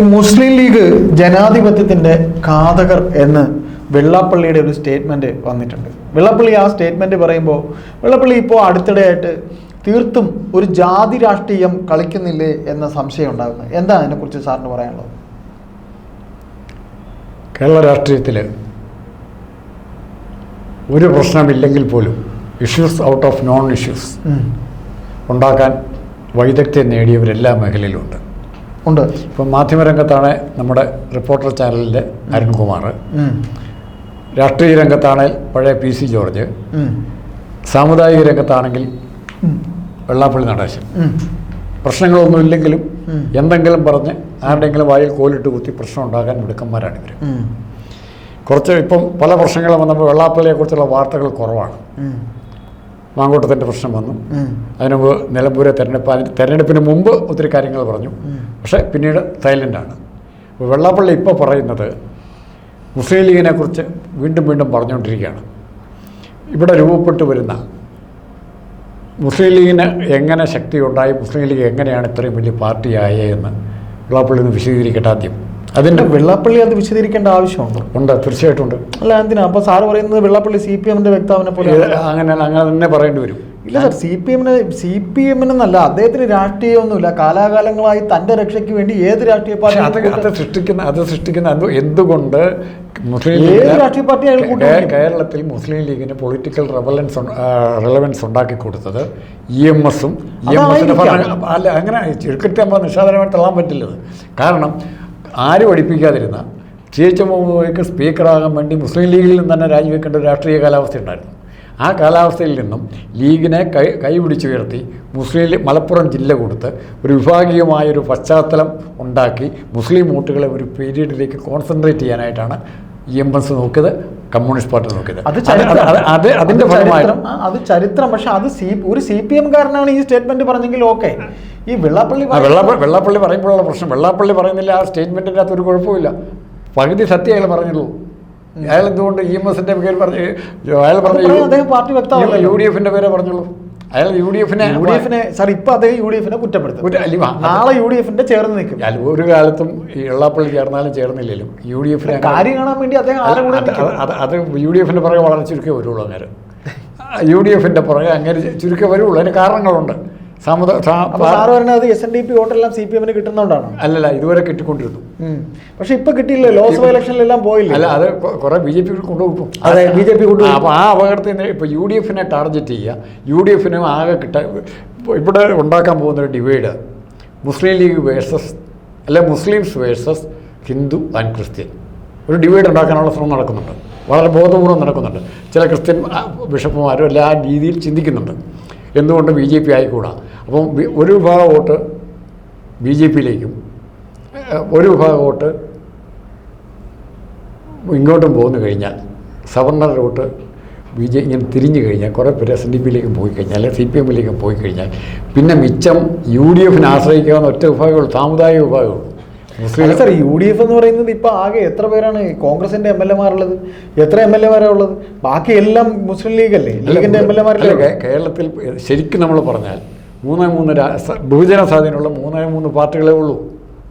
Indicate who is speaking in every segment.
Speaker 1: ഈ മുസ്ലിം ലീഗ് ജനാധിപത്യത്തിന്റെ ഘാതകർ എന്ന് വെള്ളാപ്പള്ളിയുടെ ഒരു സ്റ്റേറ്റ്മെന്റ് വന്നിട്ടുണ്ട്. വെള്ളാപ്പള്ളി ആ സ്റ്റേറ്റ്മെന്റ് പറയുമ്പോൾ വെള്ളാപ്പള്ളി ഇപ്പോൾ അടുത്തിടെയായിട്ട് തീർത്തും ഒരു ജാതി രാഷ്ട്രീയം കളിക്കുന്നില്ലേ എന്ന സംശയം ഉണ്ടാകുന്നത് എന്താ അതിനെക്കുറിച്ച് സാറിന് പറയാനുള്ളത്?
Speaker 2: കേരള രാഷ്ട്രീയത്തിൽ ഒരു പ്രശ്നമില്ലെങ്കിൽ പോലും issues out of non issues ഉണ്ടാക്കാൻ വൈദഗ്ധ്യം നേടിയവരെല്ലാ മേഖലയിലുമുണ്ട്
Speaker 1: ഉണ്ട്.
Speaker 2: ഇപ്പം മാധ്യമരംഗത്താണ് നമ്മുടെ റിപ്പോർട്ടർ ചാനലിന്റെ അരുൺകുമാർ. രാഷ്ട്രീയ രംഗത്താണ് പഴയ പി സി ജോർജ്. സാമുദായിക രംഗത്താണെങ്കിൽ വെള്ളാപ്പള്ളി നടേശൻ. പ്രശ്നങ്ങളൊന്നും ഇല്ലെങ്കിലും എന്തെങ്കിലും പറഞ്ഞ് ആരുടെയെങ്കിലും വായിൽ കോലിട്ട് കുത്തി പ്രശ്നം ഉണ്ടാക്കാൻ മിടുക്കന്മാരാണ് ഇവർ. കുറച്ച് ഇപ്പം പല പ്രശ്നങ്ങളും വന്നപ്പോൾ വെള്ളാപ്പള്ളിയെക്കുറിച്ചുള്ള വാർത്തകൾ കുറവാണ്. മാങ്കൂട്ടത്തിന്റെ പ്രശ്നം വന്നു. അതിന് മുമ്പ് നിലമ്പൂരെ തെരഞ്ഞെടുപ്പ് തെരഞ്ഞെടുപ്പിന് മുമ്പ് ഒത്തിരി കാര്യങ്ങൾ പറഞ്ഞു. പക്ഷേ പിന്നീട് സൈലന്റാണ് വെള്ളാപ്പള്ളി ഇപ്പോൾ പറയുന്നത് മുസ്ലിം ലീഗിനെക്കുറിച്ച് വീണ്ടും വീണ്ടും പറഞ്ഞുകൊണ്ടിരിക്കുകയാണ്. ഇവിടെ രൂപപ്പെട്ടു വരുന്ന മുസ്ലിം ലീഗിന് എങ്ങനെ ശക്തി ഉണ്ടായി മുസ്ലിം ലീഗ് എങ്ങനെയാണ് ഇത്രയും വലിയ പാർട്ടിയായെന്ന് വെള്ളാപ്പള്ളി ഒന്ന് വിശദീകരിക്കട്ടെ ആദ്യം. അതിന്റെ
Speaker 1: വെള്ളാപ്പള്ളി അത് വിശദീകരിക്കേണ്ട ആവശ്യമുണ്ടോ?
Speaker 2: ഉണ്ട് തീർച്ചയായിട്ടും ഉണ്ട്.
Speaker 1: അല്ല എന്തിനാ? അപ്പൊ സാറ് പറയുന്നത് വെള്ളാപ്പള്ളി സി പി എമ്മിന്റെ വ്യക്താവിനെ പോലെ
Speaker 2: അങ്ങനെ അങ്ങനെ തന്നെ പറയേണ്ടി വരും.
Speaker 1: ഇല്ല സാർ സി പി എമ്മിന് സി പി എമ്മിനെന്നല്ല അദ്ദേഹത്തിന് രാഷ്ട്രീയമൊന്നുമില്ല. കാലാകാലങ്ങളായി തന്റെ രക്ഷയ്ക്ക് വേണ്ടി ഏത് രാഷ്ട്രീയ
Speaker 2: പാർട്ടി അത് സൃഷ്ടിക്കുന്ന അത് സൃഷ്ടിക്കുന്ന അത് എന്തുകൊണ്ട് മുസ്ലിം
Speaker 1: ഏത് രാഷ്ട്രീയ പാർട്ടി
Speaker 2: കേരളത്തിൽ മുസ്ലിം ലീഗിന് പൊളിറ്റിക്കൽ റെവലൻസ് റെലവൻസ് ഉണ്ടാക്കി കൊടുത്തത് ഇ എം എസും ഇ എം
Speaker 1: അതായിരിക്കാം.
Speaker 2: അല്ല അങ്ങനെ ചുരുക്കത്തെ നമ്മൾ നിഷാദനമായിട്ട് തള്ളാൻ പറ്റില്ലത്. കാരണം ആരും പഠിപ്പിക്കാതിരുന്ന ടി എച്ച് മുഹമ്മദിക്ക് സ്പീക്കറാകാൻ വേണ്ടി മുസ്ലിം ലീഗിൽ നിന്ന് തന്നെ രാജിവെക്കേണ്ട ഒരു രാഷ്ട്രീയ കാലാവസ്ഥ ഉണ്ടായിരുന്നു. ആ കാലാവസ്ഥയിൽ നിന്നും ലീഗിനെ കൈ കൈപിടിച്ചുയർത്തി മുസ്ലിം മലപ്പുറം ജില്ല കൊടുത്ത് ഒരു വിഭാഗീയമായൊരു പശ്ചാത്തലം ഉണ്ടാക്കി മുസ്ലിം വോട്ടുകളെ ഒരു പീരീഡിലേക്ക് കോൺസെൻട്രേറ്റ് ചെയ്യാനായിട്ടാണ് ഇ എം എസ് നോക്കിയത് കമ്മ്യൂണിസ്റ്റ് പാർട്ടി നോക്കിയത്.
Speaker 1: അത്
Speaker 2: അത്
Speaker 1: ചരിത്രം.
Speaker 2: അത് അത്
Speaker 1: അതിന്റെ
Speaker 2: ഫലമായിട്ടും
Speaker 1: അത് ചരിത്രം. പക്ഷെ അത് സി ഒരു സി പി എം കാരനാണ് ഈ സ്റ്റേറ്റ്മെന്റ് പറഞ്ഞെങ്കിൽ ഓക്കെ. ഈ വെള്ളാപ്പള്ളി
Speaker 2: വെള്ളാപ്പള്ളി വെള്ളാപ്പള്ളി പറയുമ്പോഴുള്ള പ്രശ്നം. വെള്ളാപ്പള്ളി പറയുന്നില്ല ആ സ്റ്റേറ്റ്മെന്റിന്റെ അകത്ത് ഒരു കുഴപ്പമില്ല പകുതി സത്യം അയാൾ പറഞ്ഞുള്ളൂ അയാൾ എന്തുകൊണ്ട് ഇ എം എസിന്റെ പേര് പറഞ്ഞു അയാൾ പറഞ്ഞു
Speaker 1: അദ്ദേഹം പാർട്ടി വ്യക്തമാണ്
Speaker 2: യു ഡി എഫിന്റെ പേരെ പറഞ്ഞുള്ളൂ. അയാൾ യു ഡി എഫിനെ
Speaker 1: യു ഡി എഫിനെ സാർ ഇപ്പം അദ്ദേഹം യു ഡി എഫിനെ കുറ്റപ്പെടുത്തും നാളെ യു ഡി എഫിന്റെ ചേർന്ന് നിൽക്കും.
Speaker 2: അല്ല, ഒരു കാലത്തും ഈ വെള്ളാപ്പള്ളി ചേർന്നാലും ചേർന്നില്ലെങ്കിലും യു ഡി എഫിനെ
Speaker 1: കാര്യം കാണാൻ വേണ്ടി അദ്ദേഹം
Speaker 2: അത് യു ഡി എഫിന്റെ പുറകെ വളരെ ചുരുക്കേ വരുള്ളൂ അങ്ങനെ. യു ഡി എഫിന്റെ പുറകെ അങ്ങനെ ചുരുക്കേ വരുള്ളൂ. അതിന് കാരണങ്ങളുണ്ട്. അല്ലല്ല ഇതുവരെ കിട്ടിക്കൊണ്ടിരുന്നു.
Speaker 1: പക്ഷെ ഇപ്പൊ കിട്ടിയില്ല ലോക്സഭ ഇലക്ഷനിലെല്ലാം പോയില്ല?
Speaker 2: അല്ല അത് കുറെ ബി ജെ പി കൊണ്ടുപോകും
Speaker 1: അതെ, ബി ജെ പി കൊണ്ടുപോകും.
Speaker 2: അപ്പൊ ആ അപകടത്തിൽ ഇപ്പൊ യു ഡി എഫിനെ ടാർഗറ്റ് ചെയ്യുക യു ഡി എഫിനും ആകെ കിട്ട ഇവിടെ ഉണ്ടാക്കാൻ പോകുന്ന ഒരു ഡിവൈഡ്. മുസ്ലിം ലീഗ് വേഴ്സസ് അല്ലെ Muslims versus Hindu and Christian. ഒരു ഡിവൈഡ് ഉണ്ടാക്കാനുള്ള ശ്രമം നടക്കുന്നുണ്ട്. വളരെ ബോധപൂർവം നടക്കുന്നുണ്ട്. ചില ക്രിസ്ത്യൻ ബിഷപ്പുമാരും എല്ലാ രീതിയിൽ ചിന്തിക്കുന്നുണ്ട്. എന്തുകൊണ്ട് ബി ജെ പി ആയിക്കൂടാ? അപ്പം ഒരു വിഭാഗം വോട്ട് ബി ജെ പിയിലേക്കും ഒരു വിഭാഗം വോട്ട് ഇങ്ങോട്ടും പോന്നു കഴിഞ്ഞാൽ സവർണർ വോട്ട് ബി ജെ ഇങ്ങനെ തിരിഞ്ഞു കഴിഞ്ഞാൽ കുറേ പേര് എസ് ഡി പിയിലേക്കും പോയി കഴിഞ്ഞാൽ അല്ലെങ്കിൽ സി പി എമ്മിലേക്കും പോയി കഴിഞ്ഞാൽ പിന്നെ മിച്ചം യു ഡി എഫിനെ ആശ്രയിക്കാവുന്ന ഒറ്റ വിഭാഗമുള്ളൂ സാമുദായിക വിഭാഗമുള്ളൂ
Speaker 1: സാർ യു ഡി എഫ് എന്ന് പറയുന്നത് ഇപ്പൊ ആകെ എത്ര പേരാണ് കോൺഗ്രസിന്റെ എം എൽ എമാരുള്ളത് എത്ര എം എൽ എമാരാ ഉള്ളത്? ബാക്കി എല്ലാം മുസ്ലിം ലീഗ് അല്ലേ ലീഗിന്റെ എം എൽ എമാരല്ലേ
Speaker 2: കേരളത്തിൽ ശരിക്കും നമ്മൾ പറഞ്ഞാൽ മൂന്നേ മൂന്ന് ബഹുജന സ്വാധീനമുള്ള മൂന്നേ മൂന്ന് പാർട്ടികളെ ഉള്ളൂ.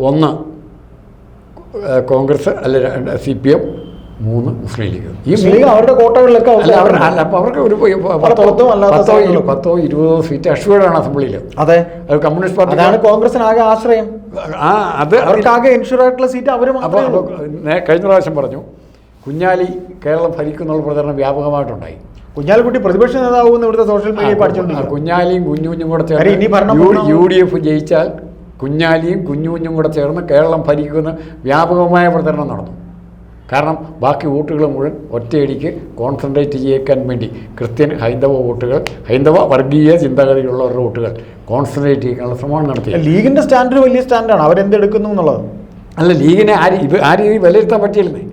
Speaker 2: ഒന്ന് കോൺഗ്രസ് അല്ലെ സി പി എം മൂന്ന് മുസ്ലിം ലീഗ് ഈ
Speaker 1: ലീഗ് അവരുടെ കോട്ടകളിലൊക്കെ
Speaker 2: അല്ല അപ്പോൾ അവർക്ക് ഒരു പത്തോ പത്തോ ഇരുപതോ സീറ്റ് അഷ്വേർഡാണ് അസംബ്ലിയിൽ
Speaker 1: അതെ.
Speaker 2: അത് കമ്മ്യൂണിസ്റ്റ് പാർട്ടി
Speaker 1: അതാണ് കോൺഗ്രസിന് ആകെ ആശ്രയം.
Speaker 2: ആ അത്
Speaker 1: അവർക്ക് ആകെ ഇൻഷുർ ആയിട്ടുള്ള സീറ്റ് അവരും
Speaker 2: അപ്പോൾ കഴിഞ്ഞ പ്രാവശ്യം പറഞ്ഞു കുഞ്ഞാലി കേരളം ഭരിക്കുന്നുള്ള പ്രചരണം വ്യാപകമായിട്ടുണ്ടായി.
Speaker 1: കുഞ്ഞാലിക്കുട്ടി പ്രതിപക്ഷ നേതാവെന്ന് ഇവിടുത്തെ സോഷ്യൽ
Speaker 2: മീഡിയയിൽ
Speaker 1: പഠിച്ചുകൊണ്ടിരിക്കും
Speaker 2: കുഞ്ഞാലിയും കുഞ്ഞുകുഞ്ഞും കൂടെ ചേർന്ന് യു ഡി എഫ് ജയിച്ചാൽ കുഞ്ഞാലിയും കുഞ്ഞുകുഞ്ഞും കൂടെ ചേർന്ന് കേരളം ഭരിക്കുന്ന വ്യാപകമായ പ്രചരണം നടന്നു. കാരണം ബാക്കി വോട്ടുകൾ മുഴുവൻ ഒറ്റയടിക്ക് കോൺസെൻട്രേറ്റ് ചെയ്യിക്കാൻ വേണ്ടി ക്രിസ്ത്യൻ ഹൈന്ദവ വോട്ടുകൾ ഹൈന്ദവ വർഗീയ ചിന്താഗതികളുള്ളവരുടെ വോട്ടുകൾ കോൺസെൻട്രേറ്റ് ചെയ്യാനുള്ള ശ്രമമാണ് നടത്തിയത്.
Speaker 1: ലീഗിന്റെ സ്റ്റാൻഡ് വലിയ സ്റ്റാൻഡാണ്. അവരെന്തെടുക്കുന്നു എന്നുള്ളത്?
Speaker 2: അല്ല ലീഗിനെ ആ ഇത് ആ രീതിയിൽ വിലയിരുത്താൻ പറ്റിയില്ലേ?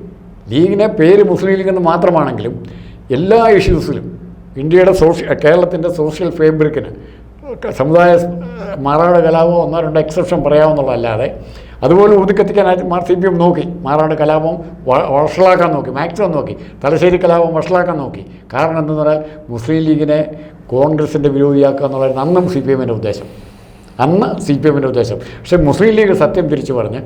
Speaker 2: ലീഗിനെ പേര് മുസ്ലിം ലീഗ് എന്ന് മാത്രമാണെങ്കിലും എല്ലാ ഇഷ്യൂസിലും ഇന്ത്യയുടെ സോഷ്യ കേരളത്തിന്റെ സോഷ്യൽ ഫേബ്രിക്കിന് സമുദായ മാറാട് കലാപം ഒന്നോ രണ്ടോ എക്സെപ്ഷൻ പറയാവുന്നുള്ളതല്ലാതെ അതുപോലെ ഊതിക്കത്തിക്കാനായിട്ട് മാർ സി പി എം നോക്കി മാറാട് കലാപം വഷളാക്കാൻ നോക്കി മാക്സിമം നോക്കി തലശ്ശേരി കലാപം വഷളാക്കാൻ നോക്കി. കാരണം എന്തെന്ന് പറഞ്ഞാൽ മുസ്ലിം ലീഗിനെ കോൺഗ്രസിന്റെ വിരോധിയാക്കുക എന്നുള്ളതായിരുന്നു അന്നും സി പി എമ്മിന്റെ ഉദ്ദേശം. അന്ന് സി പി എമ്മിന്റെ ഉദ്ദേശം. പക്ഷേ മുസ്ലിം ലീഗ് സത്യം തിരിച്ചു പറഞ്ഞ്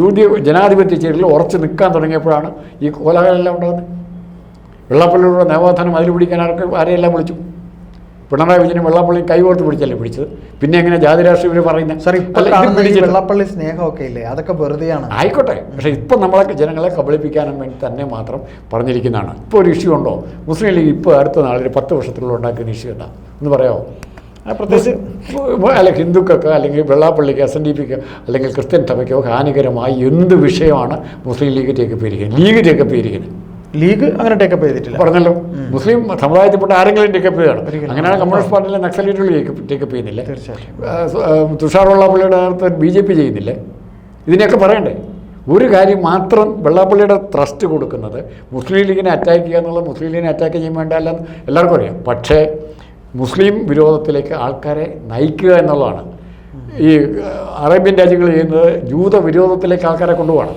Speaker 2: യു ഡി എഫ് ജനാധിപത്യ ചേരിൽ ഉറച്ചു നിൽക്കാൻ തുടങ്ങിയപ്പോഴാണ് ഈ കോലാഹലമെല്ലാം ഉണ്ടാകുന്നത്. വെള്ളപ്പള്ളിയുടെ നവോത്ഥാനം അതിൽ പിടിക്കാൻ ആർക്ക് ആരെയെല്ലാം വിളിച്ചു? പിണറായി വിജയനും വെള്ളാപ്പള്ളിയും കൈകോർത്ത് പിടിച്ചല്ലേ പിടിച്ചത്? പിന്നെ എങ്ങനെ ജാതി രാഷ്ട്രീയം ഇവർ പറയുന്നത്
Speaker 1: സാർ
Speaker 2: വെള്ളാപ്പള്ളി
Speaker 1: വെള്ളപ്പള്ളി സ്നേഹമൊക്കെ ഇല്ലേ? അതൊക്കെ വെറുതെയാണ്.
Speaker 2: ആയിക്കോട്ടെ. പക്ഷേ ഇപ്പം നമ്മളെ ജനങ്ങളെ കബളിപ്പിക്കാനും വേണ്ടി തന്നെ മാത്രം പറഞ്ഞിരിക്കുന്നതാണ്. ഇപ്പോൾ ഒരു ഇഷ്യൂ ഉണ്ടോ? മുസ്ലിം ലീഗ് ഇപ്പോൾ അടുത്ത നാളൊരു പത്ത് വർഷത്തിലുള്ള ഉണ്ടാക്കുന്ന ഇഷ്യൂ എന്താ? എന്ന് പറയാമോ?
Speaker 1: പ്രത്യേകിച്ച്
Speaker 2: അല്ല ഹിന്ദുക്കൾക്ക് അല്ലെങ്കിൽ വെള്ളാപ്പള്ളിക്ക് എസ് എൻ ഡി പിക്ക് അല്ലെങ്കിൽ ക്രിസ്ത്യൻ സഭയ്ക്കോ ഹാനികരമായി എന്ത് വിഷയമാണ് മുസ്ലിം ലീഗ് ടേക്കപ്പ് ചെയ്തിരിക്കുന്നത് ലീഗ് ടേക്കപ്പ് ചെയ്തിരിക്കുന്നത്
Speaker 1: ലീഗ് അങ്ങനെ ടേക്കപ്പ് ചെയ്തിട്ടില്ല.
Speaker 2: പറഞ്ഞല്ലോ. മുസ്ലിം സമുദായത്തിൽപ്പെട്ട ആരെങ്കിലും ടേക്കപ്പ് ചെയ്യണം. അങ്ങനെയാണ് കമ്മ്യൂണിസ്റ്റ് പാർട്ടിയിലെ നക്സലേറ്റുകൾ ടേക്കപ്പ് ചെയ്യുന്നില്ല. തുഷാറുള്ള നേരത്തെ തുഷാർ വെള്ളാപ്പള്ളിയുടെ നേതൃത്വം ബി ജെ പി ചെയ്യുന്നില്ലേ. ഇതിനെയൊക്കെ പറയണ്ടേ? ഒരു കാര്യം മാത്രം വെള്ളാപ്പള്ളിയുടെ ട്രസ്റ്റ് കൊടുക്കുന്നത് മുസ്ലിം ലീഗിനെ അറ്റാക്ക് ചെയ്യുക എന്നുള്ളത് മുസ്ലിം ലീഗിനെ അറ്റാക്ക് ചെയ്യാൻ വേണ്ടല്ല എല്ലാവർക്കും അറിയാം. പക്ഷേ മുസ്ലിം വിരോധത്തിലേക്ക് ആൾക്കാരെ നയിക്കുക എന്നുള്ളതാണ്. ഈ അറേബ്യൻ രാജ്യങ്ങൾ ചെയ്യുന്നത് ജൂത വിരോധത്തിലേക്ക് ആൾക്കാരെ കൊണ്ടുപോകണം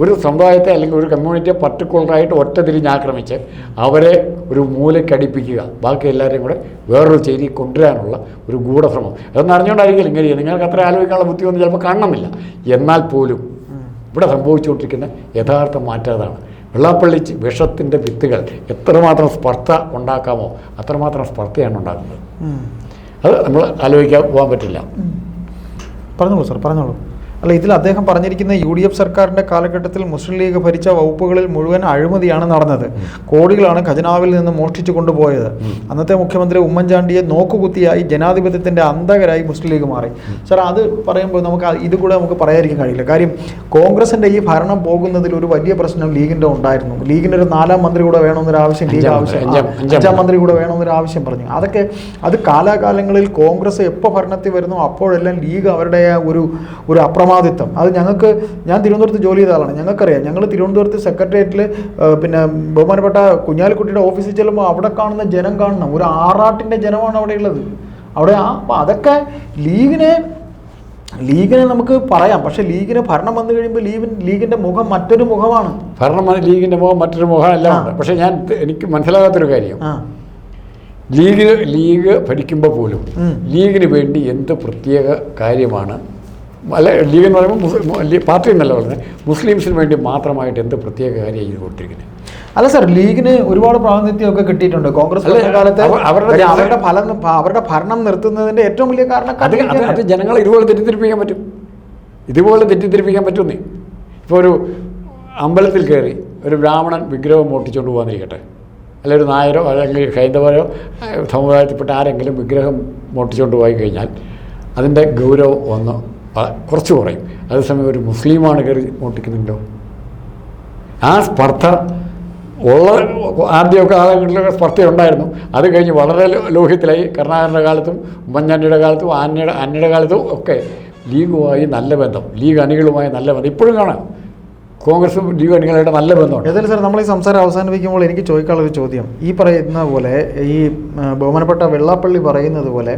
Speaker 2: ഒരു സമുദായത്തെ അല്ലെങ്കിൽ ഒരു കമ്മ്യൂണിറ്റിയെ പർട്ടിക്കുലറായിട്ട് ഒറ്റ തിരിഞ്ഞ് ആക്രമിച്ച് അവരെ ഒരു മൂലക്കടിപ്പിക്കുക ബാക്കി എല്ലാവരെയും കൂടെ വേറൊരു ചേരി കൊണ്ടുവരാനുള്ള ഒരു ഗൂഢശ്രമം. അതൊന്നും അറിഞ്ഞുകൊണ്ടായിരിക്കില്ല ഇങ്ങനെ. നിങ്ങൾക്ക് അത്ര ആലോചിക്കാനുള്ള ബുദ്ധിയൊന്നും ചിലപ്പോൾ കാണണമെന്നില്ല. എന്നാൽ പോലും ഇവിടെ സംഭവിച്ചുകൊണ്ടിരിക്കുന്ന യഥാർത്ഥ മാറ്റം അതാണ്. വെള്ളാപ്പള്ളി വിഷത്തിന്റെ വിത്തുകൾ എത്രമാത്രം സ്പർദ്ധ ഉണ്ടാക്കാമോ അത്രമാത്രം സ്പർദ്ധയാണ്
Speaker 1: ഉണ്ടാകുന്നത്
Speaker 2: അത് നമ്മൾ ആലോചിക്കാൻ പോകാൻ പറ്റില്ല.
Speaker 1: പറഞ്ഞോളൂ സാർ പറഞ്ഞോളൂ. അല്ല ഇതിൽ അദ്ദേഹം പറഞ്ഞിരിക്കുന്ന യു ഡി എഫ് സർക്കാരിന്റെ കാലഘട്ടത്തിൽ മുസ്ലിം ലീഗ് ഭരിച്ച വകുപ്പുകളിൽ മുഴുവൻ അഴിമതിയാണ് നടന്നത്. കോടികളാണ് ഖജനാവിൽ നിന്ന് മോഷ്ടിച്ചു കൊണ്ടുപോയത്. അന്നത്തെ മുഖ്യമന്ത്രി ഉമ്മൻചാണ്ടിയെ നോക്കുകുത്തിയായി ജനാധിപത്യത്തിന്റെ അന്തകരായി മുസ്ലിം ലീഗ് മാറി. സാർ അത് പറയുമ്പോൾ നമുക്ക് ഇത് കൂടെ നമുക്ക് പറയാതിരിക്കാൻ കഴിയില്ല. കാര്യം കോൺഗ്രസിന്റെ ഈ ഭരണം പോകുന്നതിൽ ഒരു വലിയ പ്രശ്നം ലീഗിന്റെ ഉണ്ടായിരുന്നു. ലീഗിന്റെ ഒരു നാലാം മന്ത്രി കൂടെ വേണമെന്നൊരു ആവശ്യം ലീഗ് ആവശ്യം
Speaker 2: അഞ്ചാം-
Speaker 1: മന്ത്രി. കൂടെ വേണമെന്നൊരു ആവശ്യം പറഞ്ഞു. അതൊക്കെ അത് കാലാകാലങ്ങളിൽ കോൺഗ്രസ് എപ്പോൾ ഭരണത്തിൽ വരുന്നു അപ്പോഴെല്ലാം ലീഗ് അവരുടെ ഒരു ഒരു ഒരു അപ്രമാദിത്വം അത് ഞങ്ങൾക്ക് ഞാൻ തിരുവനന്തപുരത്ത് ജോലി ചെയ്ത ആളാണ്. ഞങ്ങൾക്കറിയാം ഞങ്ങൾ തിരുവനന്തപുരത്ത് സെക്രട്ടേറിയറ്റിൽ പിന്നെ ബഹുമാനപ്പെട്ട കുഞ്ഞാലിക്കുട്ടിയുടെ ഓഫീസിൽ ചെല്ലുമ്പോൾ അവിടെ കാണുന്ന ജനം കാണണം. ഒരു ആറാട്ടിന്റെ ജനമാണ് അവിടെ ഉള്ളത്. അവിടെ ആ അപ്പം അതൊക്കെ ലീഗിനെ ലീഗിനെ നമുക്ക് പറയാം. പക്ഷേ ലീഗിന് ഭരണം വന്നു കഴിയുമ്പോൾ ലീഗിൻ ലീഗിന്റെ മുഖം മറ്റൊരു മുഖമാണ്.
Speaker 2: ഭരണം ലീഗിന്റെ ലീഗിന്റെ മുഖം മറ്റൊരു മുഖം എല്ലാം ഉണ്ട് പക്ഷേ ഞാൻ എനിക്ക് മനസ്സിലാകാത്തൊരു കാര്യം. ലീഗ് ലീഗ് ഭരിക്കുമ്പോൾ പോലും ലീഗിന് വേണ്ടി എന്ത് പ്രത്യേക കാര്യമാണ് അല്ല ലീഗ് എന്ന് പറയുമ്പോൾ മുസ്ലിം പാർട്ടി എന്നല്ല പറഞ്ഞത്. മുസ്ലിംസിന് വേണ്ടി മാത്രമായിട്ട് എന്ത് പ്രത്യേക കാര്യം ചെയ്തുകൊണ്ടിരിക്കുന്നത്
Speaker 1: അല്ല സാർ ലീഗിന് ഒരുപാട് പ്രാതിനിധ്യമൊക്കെ കിട്ടിയിട്ടുണ്ട്. കോൺഗ്രസ് കാലത്ത്
Speaker 2: അവരുടെ
Speaker 1: അവരുടെ ഫലം അവരുടെ ഭരണം നിർത്തുന്നതിന്റെ ഏറ്റവും വലിയ കാരണം
Speaker 2: അത് ജനങ്ങളെ ഇതുപോലെ തെറ്റിദ്ധരിപ്പിക്കാൻ പറ്റും. ഇതുപോലെ തെറ്റിദ്ധരിപ്പിക്കാൻ പറ്റുന്നേ ഇപ്പോൾ ഒരു അമ്പലത്തിൽ കയറി ഒരു ബ്രാഹ്മണൻ വിഗ്രഹം മോട്ടിച്ചുകൊണ്ട് പോകാന്നിരിക്കട്ടെ അല്ല ഒരു നായരോ അല്ലെങ്കിൽ ഹൈന്ദവരോ സമുദായത്തിൽപ്പെട്ട ആരെങ്കിലും വിഗ്രഹം മോട്ടിച്ചുകൊണ്ട് പോയി കഴിഞ്ഞാൽ അതിന്റെ ഗൗരവം ഒന്ന് കുറച്ച് കുറയും. അതേസമയം ഒരു മുസ്ലിമാണ് കയറി മോട്ടിക്കുന്നുണ്ടോ ആ സ്പർദ്ധ ഉള്ള ആദ്യമൊക്കെ കാലഘട്ടത്തിലൊക്കെ സ്പർദ്ധ ഉണ്ടായിരുന്നു അത് കഴിഞ്ഞ് വളരെ ലോഹ്യത്തിലായി. കരുണാകരന്റെ കാലത്തും ഉമ്മൻചാണ്ടിയുടെ കാലത്തും ആന്യയുടെ അന്യയുടെ കാലത്തും ഒക്കെ ലീഗുമായി നല്ല ബന്ധം. ലീഗ് അണികളുമായി നല്ല ബന്ധം. ഇപ്പോഴും കാണാം. കോൺഗ്രസും ലീഗ് അണികളുടെ നല്ല ബന്ധമുണ്ട്.
Speaker 1: ഏതായാലും സാർ നമ്മൾ ഈ സംസാരം അവസാനിപ്പിക്കുമ്പോൾ എനിക്ക് ചോദിക്കാനുള്ള ഒരു ചോദ്യം. ഈ പറയുന്ന പോലെ ഈ ബഹുമാനപ്പെട്ട വെള്ളാപ്പള്ളി പറയുന്നത് പോലെ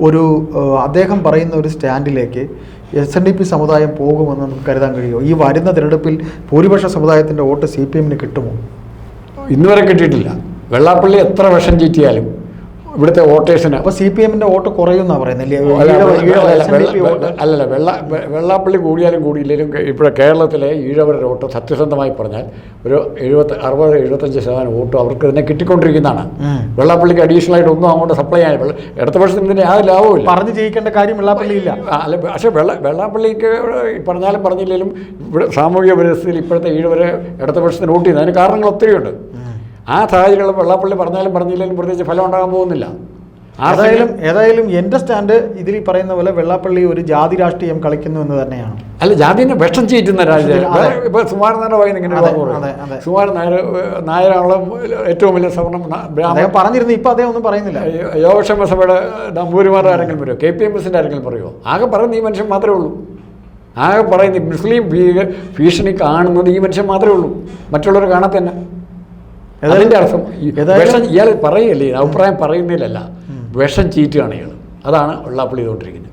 Speaker 1: ഒരു അദ്ദേഹം പറയുന്ന ഒരു സ്റ്റാൻഡിലേക്ക് എസ് എൻ ഡി പി സമുദായം പോകുമെന്ന് നമുക്ക് കരുതാൻ കഴിയുമോ? ഈ വരുന്ന തിരഞ്ഞെടുപ്പിൽ ഭൂരിപക്ഷ സമുദായത്തിന്റെ വോട്ട് സി പി എമ്മിന് കിട്ടുമോ?
Speaker 2: ഇന്നുവരെ കിട്ടിയിട്ടില്ല. വെള്ളാപ്പള്ളി എത്ര വർഷം ചീറ്റിയാലും ഇവിടുത്തെ വോട്ടേഴ്സിന്
Speaker 1: അപ്പോൾ സി പി എമ്മിന്റെ വോട്ട്
Speaker 2: കുറയുന്നാ
Speaker 1: വോട്ട്.
Speaker 2: അല്ലല്ല വെള്ള വെള്ളാപ്പള്ളി കൂടിയാലും കൂടിയില്ലെങ്കിലും ഇവിടെ കേരളത്തിലെ ഈഴവരുടെ വോട്ട് സത്യസന്ധമായി പറഞ്ഞാൽ ഒരു എഴുപത്തി അറുപത് എഴുപത്തഞ്ച് ശതമാനം വോട്ട് അവർക്ക് തന്നെ കിട്ടിക്കൊണ്ടിരിക്കുന്നതാണ്. വെള്ളാപ്പള്ളിക്ക് അഡീഷണൽ ആയിട്ട് ഒന്നും അങ്ങോട്ട് സപ്ലൈ ആയ ഇടത്ത പക്ഷത്തിന് ഇതിന് യാതൊരു ലാഭവും ഇല്ല.
Speaker 1: പറഞ്ഞു ജയിക്കേണ്ട കാര്യം വെള്ളാപ്പള്ളി ഇല്ല
Speaker 2: ആ, അല്ല പക്ഷേ വെള്ള വെള്ളാപ്പള്ളിക്ക് പറഞ്ഞാലും പറഞ്ഞില്ലെങ്കിലും ഇവിടെ സാമൂഹിക പരിസ്ഥിതിയിൽ ഇപ്പോഴത്തെ ഈഴവരെ ഇടത്ത പക്ഷത്തിന് വോട്ട് ചെയ്യുന്നത്. അതിന് കാരണങ്ങൾ ഒത്തിരിയുണ്ട്. ആ സാഹചര്യങ്ങൾ വെള്ളാപ്പള്ളി പറഞ്ഞാലും പറഞ്ഞില്ലെങ്കിലും പ്രത്യേകിച്ച് ഫലം ഉണ്ടാകാൻ പോകുന്നില്ല.
Speaker 1: ഏതായാലും ഏതായാലും എന്റെ സ്റ്റാൻഡ് ഇതിൽ പറയുന്ന പോലെ വെള്ളാപ്പള്ളി ഒരു ജാതി രാഷ്ട്രീയം കളിക്കുന്നു എന്ന് തന്നെയാണ്.
Speaker 2: അല്ല ജാതിനെ വിഷം ചീറ്റുന്ന രാജ്യം
Speaker 1: അതെ.
Speaker 2: ഇപ്പൊ സുമാരൻ നായരുടെ വായിന്ന് ഇങ്ങനെ ഒരു
Speaker 1: അതെ,
Speaker 2: വാക്ക് പറയും.
Speaker 1: അതെ, അതെ.
Speaker 2: സുമാരൻ നായർ നായരാണുള്ള ഏറ്റവും വലിയ സവർണം
Speaker 1: പറഞ്ഞിരുന്നു ഇപ്പൊ അദ്ദേഹം ഒന്നും പറയുന്നില്ല.
Speaker 2: യോഗക്ഷേമ സഭയുടെ നമ്പൂരിമാരുടെ ആരെങ്കിലും പറയുമോ കെ പി എം എസിന്റെ ആരെങ്കിലും പറയുമോ ആകെ പറയുന്ന ഈ മനുഷ്യൻ മാത്രമേ ഉള്ളൂ. ആകെ പറയുന്ന മുസ്ലിം ഭീഷണി കാണുന്നത് ഈ മനുഷ്യൻ മാത്രമേ ഉള്ളൂ. മറ്റുള്ളവർ കാണാത്ത തന്നെ
Speaker 1: ഏതായാലും-
Speaker 2: അതിന്റെ അർത്ഥം വിഷം ഇയാൾ പറയല്ലേ അഭിപ്രായം പറയുന്നതിലല്ല. വിഷം ചീറ്റുകയാണ് ഇയാൾ അതാണ് വെള്ളാപ്പള്ളി ചെയ്തുകൊണ്ടിരിക്കുന്നത്.